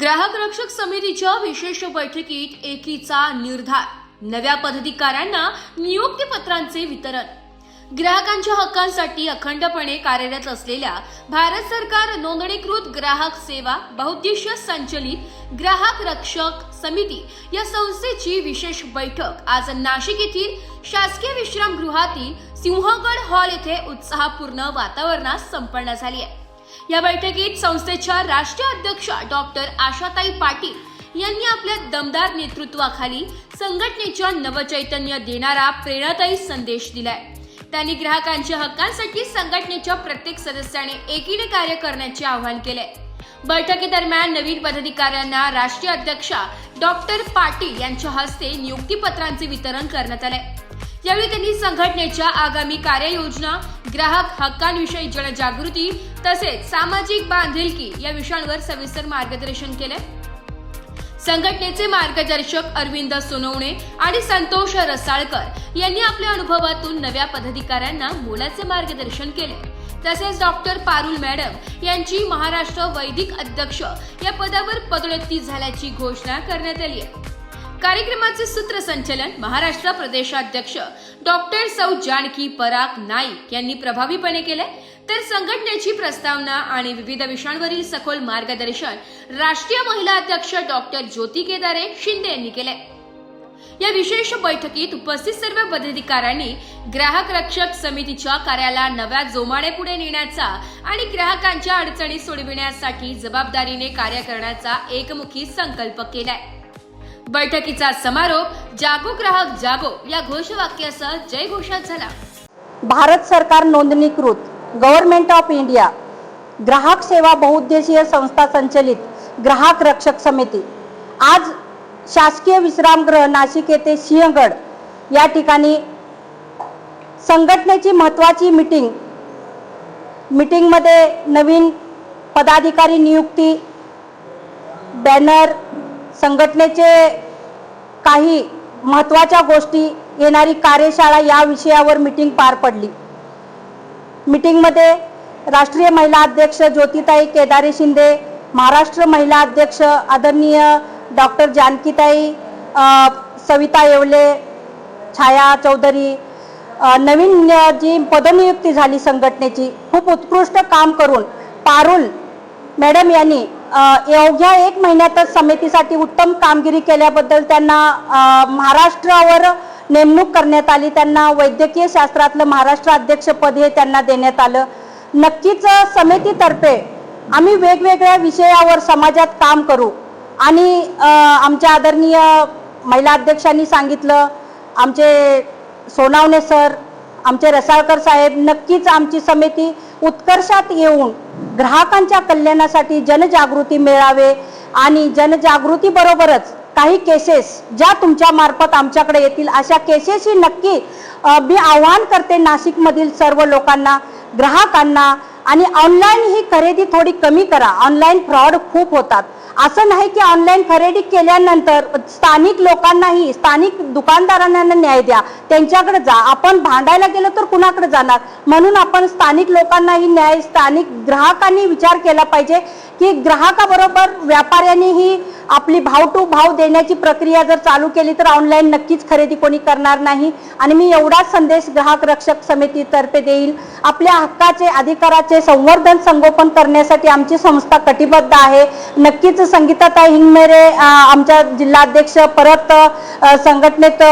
ग्राहक रक्षक समितीच्या विशेष बैठकीत एकीचा निर्धार. नव्या पदाधिकाऱ्यांना नियुक्तीपत्रांचे वितरण. ग्राहकांच्या हक्कांसाठी अखंडपणे कार्यरत असलेल्या भारत सरकार नोंदणीकृत ग्राहक सेवा बहुद्देशीय संचलित ग्राहक रक्षक समिती या संस्थेची विशेष बैठक आज नाशिक येथील शासकीय विश्रामगृहातील सिंहगड हॉल येथे उत्साहपूर्ण वातावरणात संपन्न झाली आहे. या बैठकीत संस्थेच्या राष्ट्रीय अध्यक्ष डॉक्टर आशाताई पाटील यांनी आपल्या दमदार नेतृत्वाखाली संघटनेच्या नवचैतन्य देणारा प्रेरणादायी संदेश दिलाय. त्यांनी ग्राहकांच्या हक्कांसाठी संघटनेच्या प्रत्येक सदस्याने एकीने कार्य करण्याचे आवाहन केले बैठकीदरम्यान नवीन पदाधिकाऱ्यांना राष्ट्रीय अध्यक्षा डॉक्टर पाटील यांच्या हस्ते नियुक्तीपत्रांचे वितरण करण्यात आले यावेळी त्यांनी संघटनेच्या आगामी कार्ययोजना ग्राहक हक्कांविषयी जनजागृती तसेच सामाजिक बांधिलकी या विषयांवर सविस्तर मार्गदर्शन केले. संघटनेचे मार्गदर्शक अरविंद सोनवणे आणि संतोष रसाळकर यांनी आपल्या अनुभवातून नव्या पदाधिकाऱ्यांना मोलाचे मार्गदर्शन केले. तसेच डॉक्टर पारुल मॅडम यांची महाराष्ट्र वैदिक अध्यक्ष या पदावर पदोन्नती झाल्याची घोषणा करण्यात आली आहे. कार्यक्रमाचे सूत्रसंचलन महाराष्ट्र प्रदेशाध्यक्ष डॉक्टर सौ जानकी पराग नाईक यांनी प्रभावीपणे केले तर संघटनेची प्रस्तावना आणि विविध विषयांवरील सखोल मार्गदर्शन राष्ट्रीय महिला अध्यक्ष डॉक्टर ज्योती केदारे शिंदे यांनी केले या विशेष बैठकीत उपस्थित सर्व पदाधिकाऱ्यांनी ग्राहक रक्षक समितीच्या कार्याला नव्या जोमाने पुढे नेण्याचा आणि ग्राहकांच्या अडचणी सोडविण्यासाठी जबाबदारीने कार्य करण्याचा एकमुखी संकल्प केलाय. बैठकीचा समारोप जागो ग्राहक जागो या घोषवाक्यासह जय घोषात झाला. भारत सरकार नोंदणीकृत गव्हर्नमेंट ऑफ इंडिया ग्राहक सेवा बहुउद्देशीय संस्था संचलित ग्राहक रक्षक समिती. आज शासकीय विश्रामगृह नाशिक येथे सिंहगड या ठिकाणी संघटनेची महत्त्वाची मीटिंग मीटिंगमध्ये नवीन पदाधिकारी नियुक्ती बॅनर संघटनेचे काही महत्त्वाच्या गोष्टी येणारी कार्यशाळा या विषयावर मीटिंग पार पडली. मिटिंगमध्ये राष्ट्रीय महिला अध्यक्ष ज्योतिताई केदारे शिंदे महाराष्ट्र महिला अध्यक्ष आदरणीय डॉक्टर जानकीताई सविता येवले छाया चौधरी नवीन जी पदनियुक्ती झाली संघटनेची खूप उत्कृष्ट काम करून पारुल मॅडम यांनी अ, अवघ्या एक महिन्यातच समितीसाठी उत्तम कामगिरी केल्याबद्दल त्यांना महाराष्ट्रावर नेमणूक करण्यात आली. त्यांना वैद्यकीय शास्त्रातलं महाराष्ट्र अध्यक्षपद हे त्यांना देण्यात आलं. नक्कीच समितीतर्फे आम्ही वेगवेगळ्या विषयावर समाजात काम करू. आणि आमच्या आदरणीय महिला अध्यक्षांनी सांगितलं आमचे सोनावणे सर आमचे रसाळकर साहेब नक्कीच आमची समिती उत्कर्षात येऊन ग्राहकांच्या कल्याणासाठी जनजागृती मिळावे आणि जनजागृती बरोबरच काही केसेस ज्या तुमच्या मार्फत आमच्याकडे येतील अशा केसेसही नक्की मी आवाहन करते नाशिकमधील सर्व लोकांना ग्राहकांना आणि ऑनलाईन ही खरेदी थोडी कमी करा. ऑनलाईन फ्रॉड खूप होतात. असं नाही की ऑनलाईन खरेदी केल्यानंतर स्थानिक लोकांनाही स्थानिक दुकानदारांना न्याय द्या. त्यांच्याकडे जा. आपण भांडायला गेलो तर कुणाकडे जाणार? म्हणून आपण स्थानिक लोकांनाही न्याय स्थानिक ग्राहकांनी विचार केला पाहिजे. की ग्राहकाबरोबर व्यापाऱ्यांनीही आपली भाव टू भाव देण्याची प्रक्रिया जर चालू केली तर ऑनलाईन नक्कीच खरेदी कोणी करणार नाही. आणि मी एवढाच संदेश ग्राहक रक्षक समितीतर्फे देईल. आपल्या हक्काचे अधिकाराचे संवर्धन संगोपन करण्यासाठी आमची संस्था कटिबद्ध आहे. नक्कीच संगीताताई हिंगमेरे आमच्या जिल्हाध्यक्ष परत संघटनेत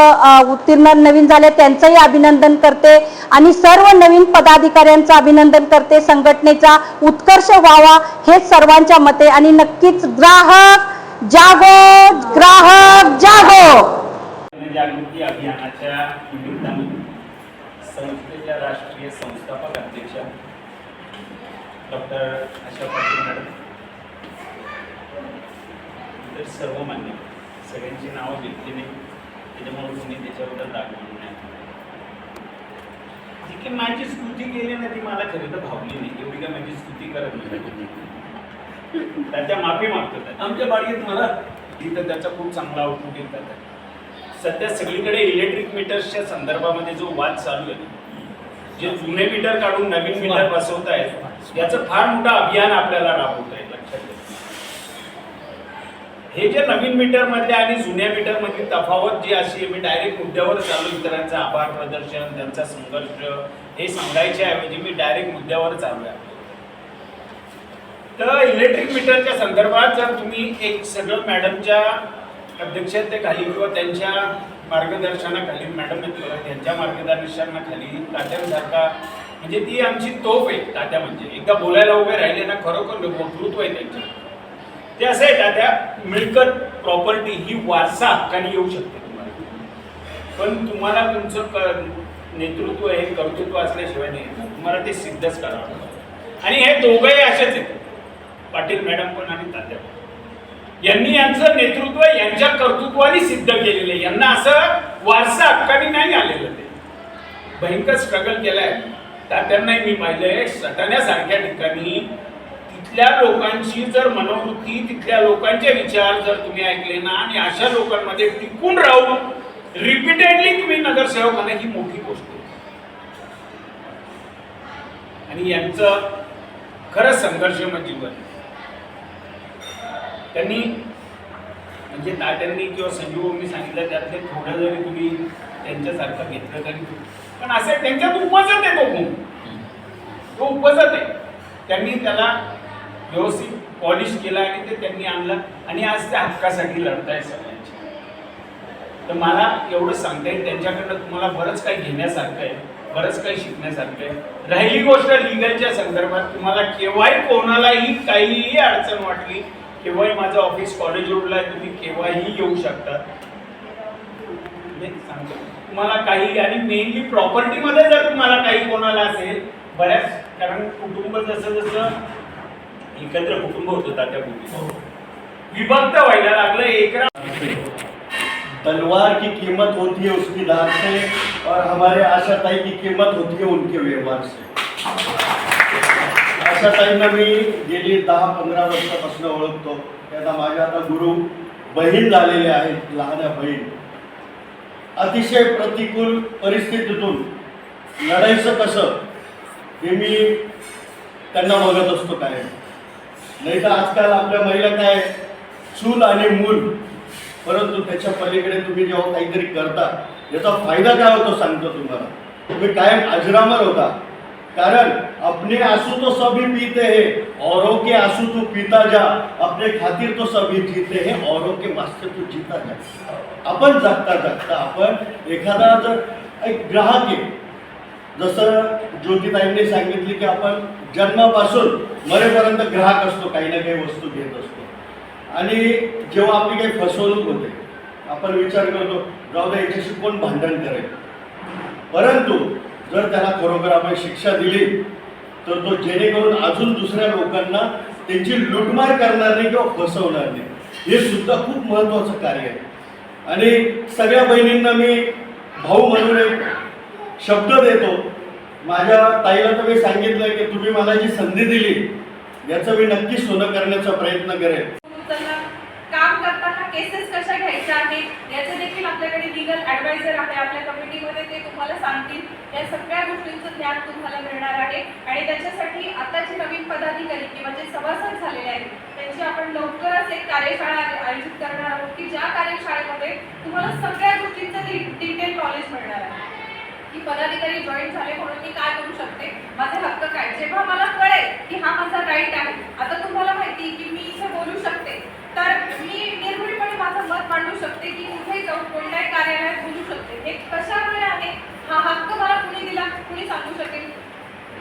उत्तीर्ण नवीन झाले त्यांचंही अभिनंदन करते. आणि सर्व नवीन पदाधिकाऱ्यांचं अभिनंदन करते. संघटनेचा उत्कर्ष व्हावा हेच सर्व सर्वांच्या मते आणि नक्कीच ग्राहक जागो ग्राहक जागो. जनजागृती अभियानाच्या निमित्ताने संस्थेच्या राष्ट्रीय संस्थापक अध्यक्ष डॉक्टर आशा पाटील मॅडम इतर सर्व मान्य सगळ्यांची नावं घेतली नाही त्याच्यामुळे तुम्ही त्याच्याबद्दल दाखवून नाही. जी की माझी स्तुती केली ना ती मला खरी तर भावली नाही. एवढी काय माझी स्तुती करत नाही त्याच्या माफी मागतो आमच्या बागेत मला इथं त्याचा खूप चांगला आउटपुट येत आहे सध्या सगळीकडे इलेक्ट्रिक मीटर्सच्या संदर्भामध्ये जो वाद चालू आहे जे जुने मीटर काढून नवीन मीटर बसवत आहेत याचं फार मोठं अभियान आपल्याला राबवत आहे लक्षात हे जे नवीन मीटर मधले आणि जुन्या मीटर मधली तफावत जी अशी आहे मी डायरेक्ट मुद्द्यावर चालू इतरांचा आभार प्रदर्शन त्यांचा संघर्ष हे सांगायच्या ऐवजी मी डायरेक्ट मुद्द्यावर चालू आहे. तर इलेक्ट्रिक मीटरच्या संदर्भात जर तुम्ही एक सगळं मॅडमच्या अध्यक्षतेखाली किंवा त्यांच्या मार्गदर्शनाखाली मॅडम त्यांच्या मार्गदर्शनाखाली तात्यांसारखा म्हणजे ती आमची तोफ आहे तात्या म्हणजे. एकदा बोलायला उभे राहिले ना खरोखर वक्तृत्व आहे त्यांच्या. ते असं आहे तात्या मिळकत प्रॉपर्टी ही वारसा हक्काने येऊ शकते तुम्हाला. पण तुम्हाला तुमचं क- नेतृत्व हे कर्तृत्व असल्याशिवाय नाही तुम्हाला ते सिद्धच करावं लागतं. आणि हे दोघंही असेच आहेत. पाटील मॅडम पण आणि तात्या यांनी यांचं नेतृत्व यांच्या कर्तृत्वाने सिद्ध केलेलं आहे. यांना असं वारसा हक्काने नाही आलेलं ते. भयंकर स्ट्रगल केलाय. तात्यांनाही मी पाहिलंय सटाण्यासारख्या ठिकाणी तिथल्या लोकांची जर मनोवृत्ती तिथल्या लोकांचे विचार जर तुम्ही ऐकले ना आणि अशा लोकांमध्ये टिकून राहून रिपीटेडली तुम्ही नगरसेवक होणं ही मोठी गोष्ट आणि यांचं खरंच संघर्षमय जीवन आहे. म्हणजे त्यांनी म्हणजे तात्यांनी किंवा संजीव सांगितलं त्यातले थोडं जरी तुम्ही त्यांच्यासारखं घेतलं तरी पण. असं त्यांच्यात उपजत आहे तो गुण तो उपजत आहे. त्यांनी त्याला व्यवस्थित पॉलिश केला आणि ते त्यांनी आणलं. आणि आज त्या हक्कासाठी लढताय सगळ्यांची. तर मला एवढं सांगता येईल त्यांच्याकडनं तुम्हाला बरंच काही घेण्यासारखं आहे बरंच काही शिकण्यासारखं आहे. राहिली गोष्ट लिगलच्या संदर्भात तुम्हाला केव्हाही कोणालाही काहीही अडचण वाटली केव्हाही माझं ऑफिस कॉलेज रोडला आहे तुम्ही केव्हाही येऊ शकता. सांगतो. तुम्हाला काही आणि मेनली प्रॉपर्टीमध्ये जर तुम्हाला काही कोणाला असेल बऱ्याच कारण कुटुंब जसं जसं एकत्र कुटुंब होतं तात्यापूर्वी विभक्त व्हायला लागलं एकरा तलवार की कीमत होती है उसकी धार से और हमारे आशा ताई की कीमत होती है उनके व्यवहार से। अशा ताईंना मी गेली दहा पंधरा वर्षापासून ओळखतो. त्यांना माझ्या आता गुरु बहीण झालेले आहेत लहान्या बहीण. अतिशय प्रतिकूल परिस्थितीतून लढायचं कसं हे मी त्यांना बघत असतो काय. नाही तर आजकाल आपल्या महिला काय चूल आणि मूल. परंतु त्याच्या पलीकडे तुम्ही जेव्हा काहीतरी करता याचा फायदा काय होतो सांगतो तुम्हाला. तुम्ही कायम अजरामर होता. कारण अपने आंसू तो सभी पीते हैं औरों के आंसू तो पीता जा। अपने खातिर तो सभी जीते हैं औरों के वास्ते तो जीता जा। आपण जगता जगता आपण एखादा जर एक ग्राहक आहे जसं ज्योतिताईंनी सांगितले की आपण जन्मापासून मरेपर्यंत ग्राहक असतो काही ना काही वस्तू घेत असतो. आणि जेव्हा आपली काही फसवणूक होते आपण विचार करतो जाऊ दे याच्याशी कोण भांडण करेल? परंतु जर त्याला खरोखर आपण शिक्षा दिली तर तो जेणेकरून अजून दुसऱ्या लोकांना त्यांची लुटमार करणार नाही किंवा फसवणार नाही. हे सुद्धा खूप महत्त्वाचं कार्य आहे. आणि सगळ्या बहिणींना मी भाऊ म्हणून एक शब्द देतो. माझ्या ताईला तर मी सांगितलं की तुम्ही मला जी संधी दिली याचं मी नक्की सोनं करण्याचा प्रयत्न करेन. केसेस कशा घ्यायच्या आहेत याचे देखील आपल्याकडे लिगल ॲडवायझर आहे. आपल्या कमिटीमध्ये ते तुम्हाला सांगतील. या सगळ्या गोष्टींचं ज्ञान तुम्हाला मिळणार आहे. आणि त्याच्यासाठी आता जे नवीन पदाधिकारी किंवा जे सभासद झालेले आहेत त्यांची आपण लवकरच एक कार्यशाळा आयोजित करणार आहोत की ज्या कार्यशाळेमध्ये तुम्हाला सगळ्या गोष्टींचं डिटेल नॉलेज मिळणार आहे. की पदाधिकारी जॉईन झाले म्हणून मी काय करू शकते? माझे हक्क काय? जेव्हा मला कळेल की हा माझा राईट आहे आता तुम्हाला माहिती की मी इथे बोलू शकते. तर मी माझं मत मांडू शकते की कुठेही जाऊन कोणत्याही कार्यालयात बोलू शकते. हे कशामुळे आहे? हा हक्क मला कुणी दिला? कुणी सांगू शकेल?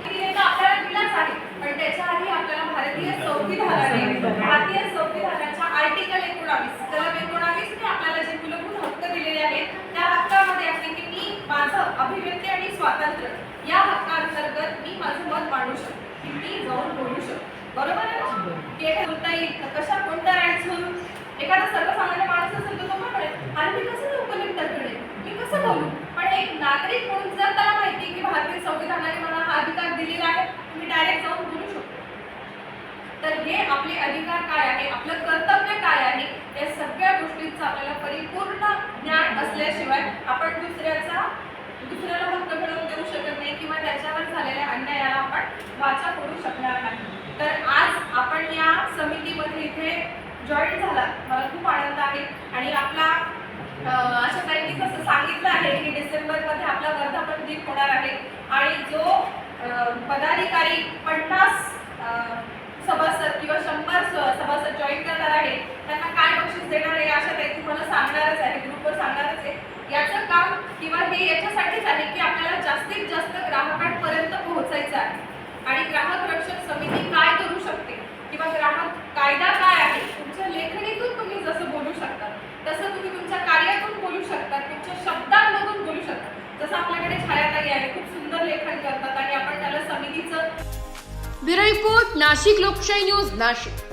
दिले तर आपल्याला दिलाच आहे. पण त्याच्या आधी आपल्याला भारतीय संविधानाने भारतीय संविधानाच्या आर्टिकल एकोणावीस कलम एकोणावीसने आपल्याला जे मूलभूत हक्क दिलेले आहेत त्या हक्कामध्ये आहे की मी माझं अभिव्यक्ती आणि स्वातंत्र्य या हक्कांतर्गत मी माझं मत मांडू शकते. की मी जाऊन बोलू शकते. बरोबर आहे ना? बोलता येईल? कशा कोणत्या राईट्स म्हणून एखादा सर्वसामान्य माणूस असेल तर तो पण म्हणेल आणि मी कसं जाऊ कलेक्टरकडे मी कसं बोलू? पण एक नागरिक म्हणून जर त्याला माहिती की भारतीय संविधानाने मला हा अधिकार दिलेला आहे मी डायरेक्ट जाऊन बोलू शकतो. तर हे आपले अधिकार काय आहे आपलं कर्तव्य काय आहे या सगळ्या गोष्टींचं आपल्याला परिपूर्ण ज्ञान असल्याशिवाय आपण दुसऱ्याचा दुसऱ्याला हक्क मिळवून देऊ शकत नाही किंवा त्याच्यावर झालेल्या अन्यायाला आपण वाचा करू शकणार नाही. तर आज आपण या समितीमध्ये इथे जॉईन झाला. मला खूप आनंद आहे. आणि आपला अशा ताईंनी कसं सांगितलं आहे की डिसेंबरमध्ये आपला वर्धापन दिन होणार आहे. आणि जो पदाधिकारी पन्नास सभासद किंवा शंभर सभासद जॉईन करणार आहे त्यांना काय बक्षीस देणार आहे अशा ताई तुम्हाला सांगणारच आहे. ग्रुपवर सांगणारच आहे. याचं काम किंवा हे याच्यासाठीच आहे की आपल्याला जास्तीत जास्त ग्राहकांपर्यंत पोहोचायचं आहे आणि ग्राहक रक्षक समिती काय करू शकते किंवा ग्राहक कायदा काय आहे तुमच्या लेखणीतून तुम्ही जसं बोलू शकता तसं तुम्ही तुमच्या कार्यातून बोलू शकता तुमच्या शब्दांमधून बोलू शकता जसं आपल्याकडे छायाताई आहे खूप सुंदर लेखन करतात आणि आपण त्याला समितीचं ब्युरो रिपोर्ट नाशिक लोकशाही न्यूज नाशिक